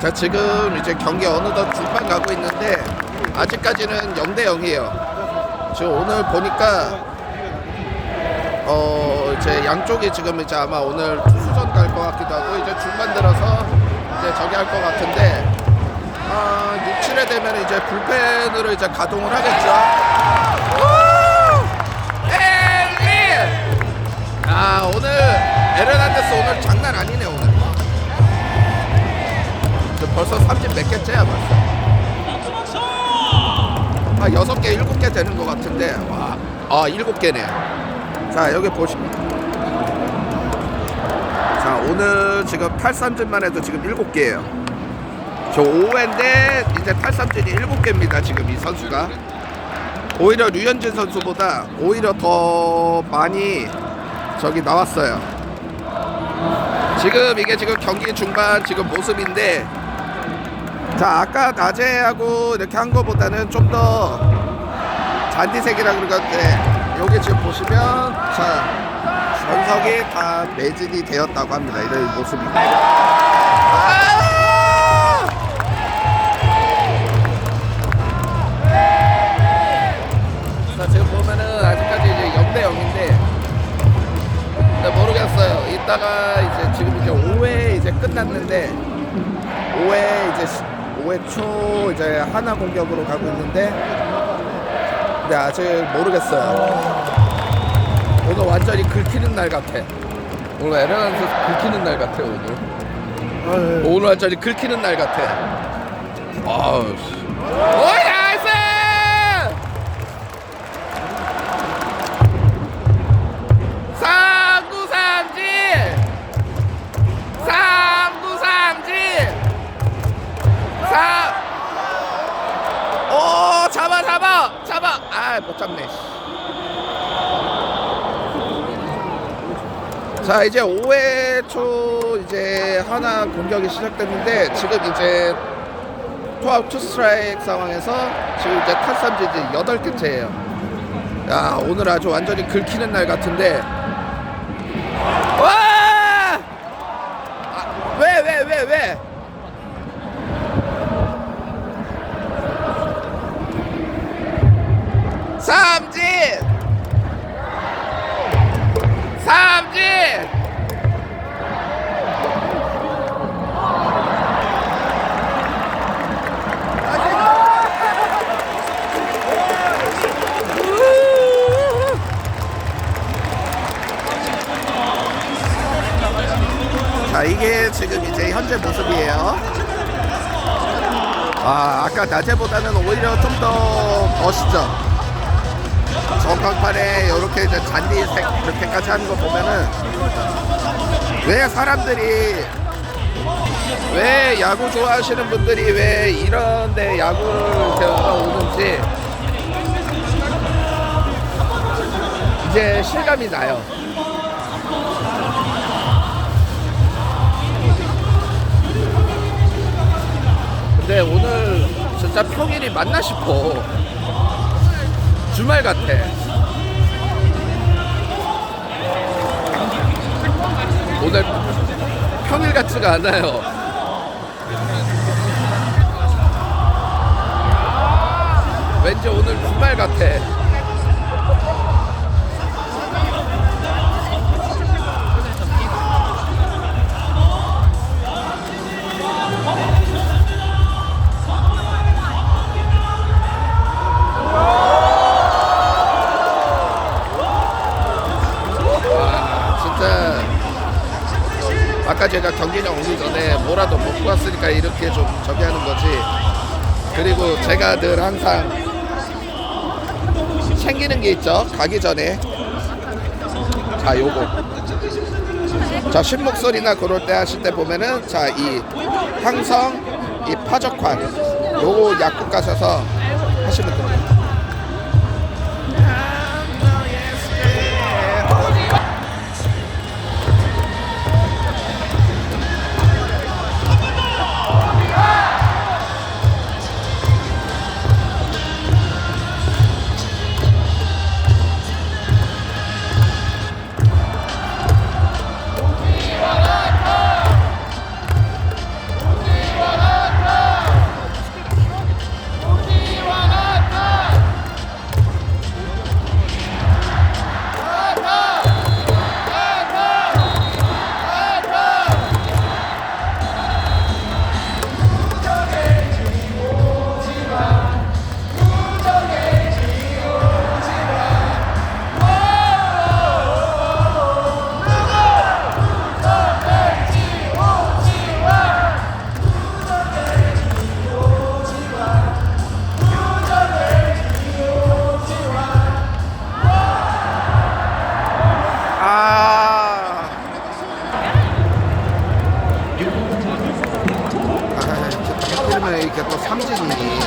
자 지금 이제 경기 어느덧 중반 가고 있는데 아직까지는 0대 0이에요. 지금 오늘 보니까 어 이제 양쪽이 지금 이제 아마 오늘 투수전 갈 것 같기도 하고 이제 중반 들어서 이제 저기 할 것 같은데 아 6, 7회 되면 이제 불펜으로 이제 가동을 하겠죠. 아 오늘 에르난데스 오늘 장 벌써 30 몇 개째야 벌써. 아 여섯 개 일곱 개 되는 것 같은데 와, 아 일곱 개네. 자 여기 보시면 자 오늘 지금 탈삼진만 해도 지금 일곱 개예요. 저 5회인데 이제 탈삼진이 일곱 개입니다 지금 이 선수가. 오히려 류현진 선수보다 오히려 더 많이 저기 나왔어요. 지금 이게 지금 경기 중반 지금 모습인데 자 아까 낮에하고 이렇게 한 거보다는 좀 더 잔디색이라 그러는데 여기 지금 보시면 자 전석이 다 매진이 되었다고 합니다. 이런 모습입니다. 아! 자 지금 보면은 아직까지 이제 0대 0인데 근데 모르겠어요. 이따가 이제 지금 이제 5회 이제 끝났는데 5회 이제 5회 초 이제 하나 공격으로 가고 있는데 근데 아직 모르겠어요. 오늘 완전히 긁히는 날 같아. 오늘 에르난스 긁히는 날 같아 오늘. 오늘 완전히 긁히는 날 같아. 아우. 씨. 오야 자 이제 5회 초 이제 하나 공격이 시작됐는데 지금 이제 투아웃 투 스트라이크 상황에서 지금 이제 탈삼진 이제 8개째예요. 야 오늘 아주 완전히 긁히는 날 같은데 와! 아, 왜, 왜, 왜, 왜? 이게 지금 이제 현재 모습이에요. 아 아까 낮에보다는 오히려 좀 더 멋있죠. 전광판에 이렇게 이제 잔디색 이렇게까지 하는 거 보면은 왜 사람들이 왜 야구 좋아하시는 분들이 왜 이런데 야구를 배우러 오는지 이제 실감이 나요. 근데 오늘 진짜 평일이 맞나 싶어. 주말 같아. 오늘 평일 같지가 않아요. 왠지 오늘 주말 같아. 아까 제가 경기장 오기 전에 뭐라도 먹고 왔으니까 이렇게 좀 저기 하는 거지. 그리고 제가 늘 항상 챙기는 게 있죠. 가기 전에. 자 요거. 자 신목소리나 그럴 때 하실 때 보면은 자 이 항성 이 파적환. 요거 약국 가셔서 하시면 됩니다 이렇게 또 삼진이니?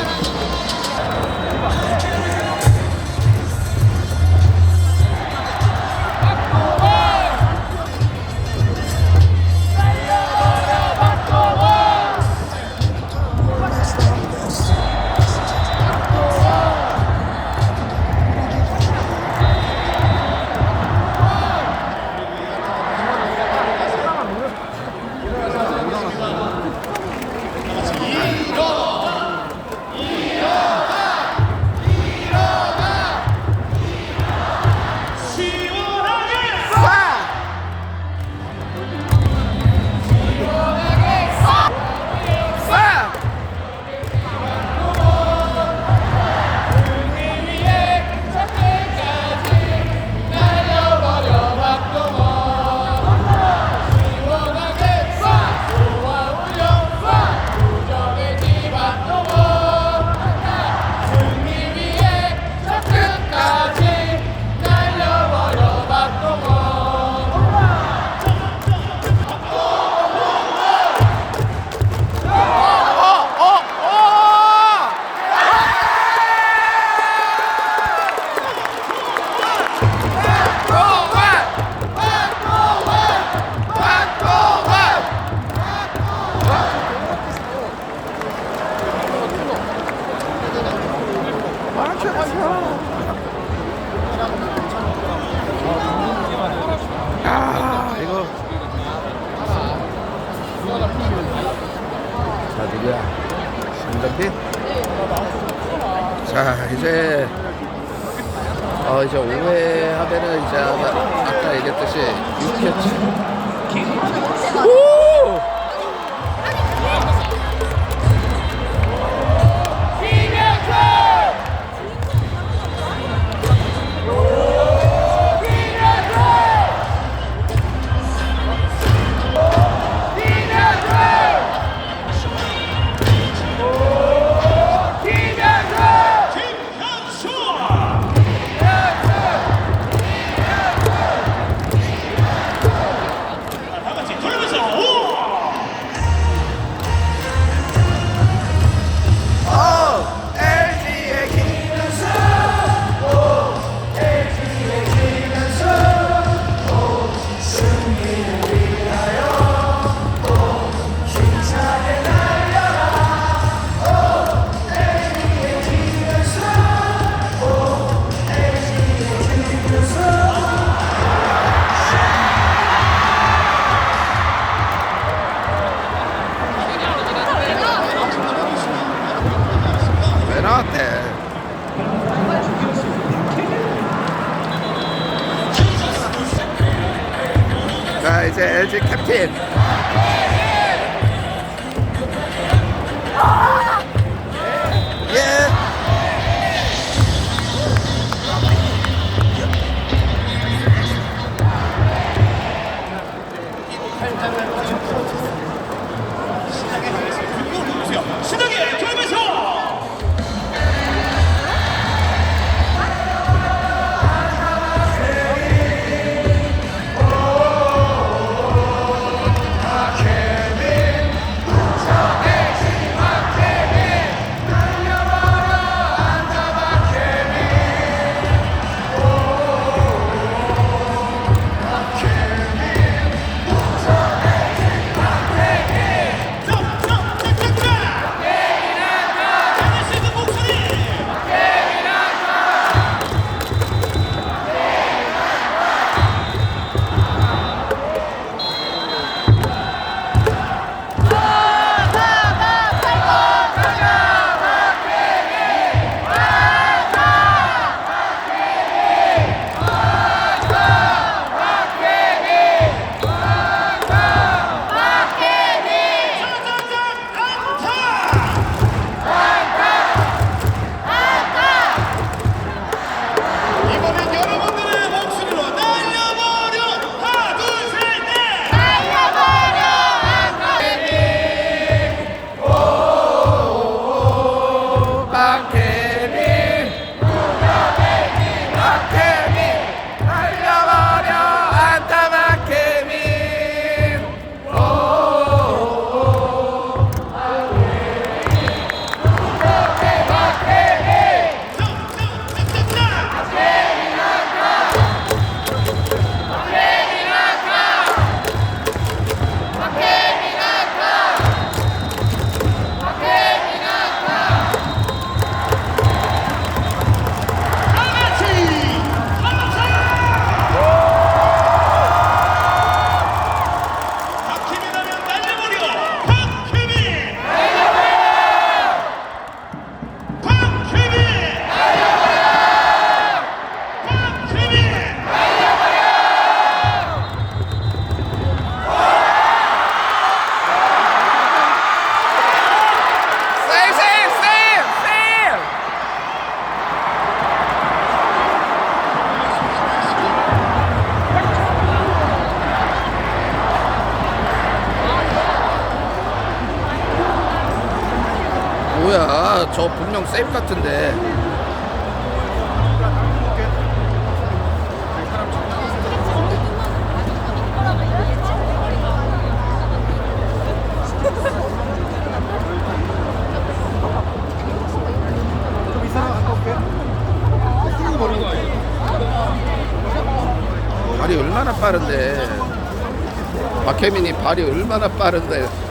감사합니다. 이렇게 분명 세이프 같은데. 발이 얼마나 빠른데. 박혜민이 발이 얼마나 빠른데.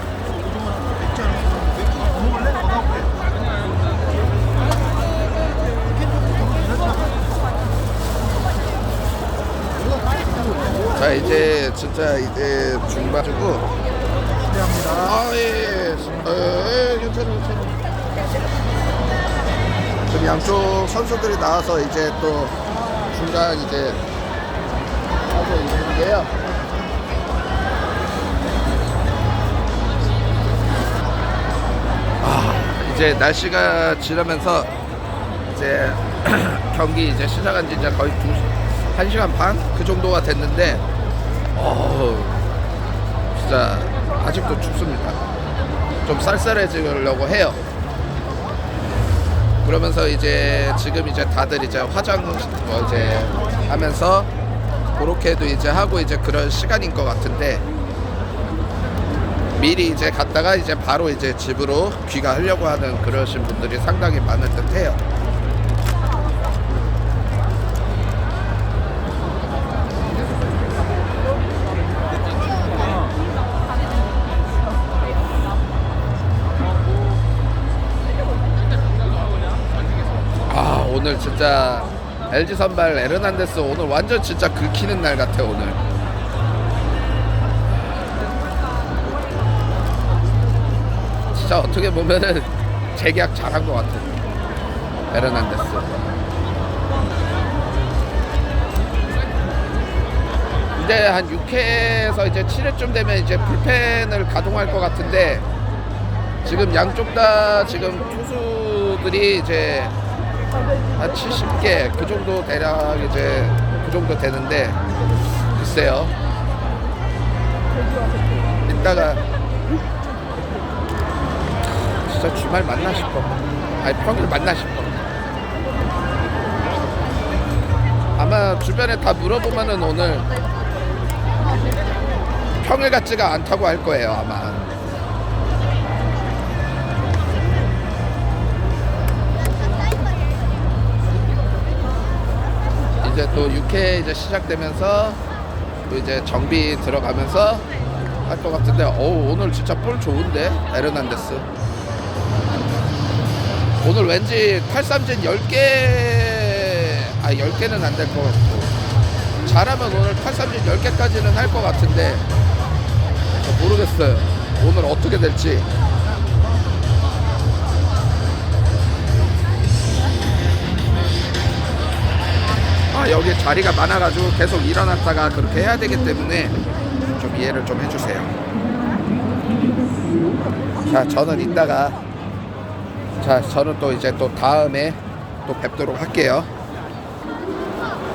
자 이제 진짜 이제 중반이고. 기대합니다. 예, 예. 예, 아예 괜찮아 괜찮아 양쪽 선수들이 나와서 이제 또 중간 이제 하고 있는데요. 아 이제 날씨가 지나면서 이제 경기 이제 시작한 지 이제 거의 2시 한 시간 반? 그 정도가 됐는데 어 진짜 아직도 춥습니다 좀 쌀쌀해지려고 해요 그러면서 이제 지금 이제 다들 이제 화장 뭐 이제 하면서 그렇게도 이제 하고 이제 그런 시간인 것 같은데 미리 이제 갔다가 이제 바로 이제 집으로 귀가하려고 하는 그러신 분들이 상당히 많을 듯해요. 오늘 진짜 LG 선발 에르난데스 오늘 완전 진짜 긁히는 날 같아 오늘. 진짜 어떻게 보면은 재계약 잘한 것 같아. 에르난데스. 이제 한 6회에서 이제 7회쯤 되면 이제 불펜을 가동할 것 같은데 지금 양쪽 다 지금 투수들이 이제 한 70개 그 정도 대략 이제 그 정도 되는데 글쎄요. 이따가 진짜 주말 만나 싶어. 아니 평일 만나 싶어. 아마 주변에 다 물어보면은 오늘 평일 같지가 않다고 할 거예요 아마 이제 또 6회 이제 시작되면서 또 이제 정비 들어가면서 할 것 같은데 어우 오늘 진짜 볼 좋은데? 에르난데스. 오늘 왠지 탈삼진 10개 아 10개는 안 될 것 같고. 잘하면 오늘 탈삼진 10개까지는 할 것 같은데 저 모르겠어요. 오늘 어떻게 될지 아 여기 자리가 많아가지고 계속 일어났다가 그렇게 해야 되기 때문에 좀 이해를 좀 해주세요. 자 저는 이따가 자 저는 또 이제 또 다음에 또 뵙도록 할게요.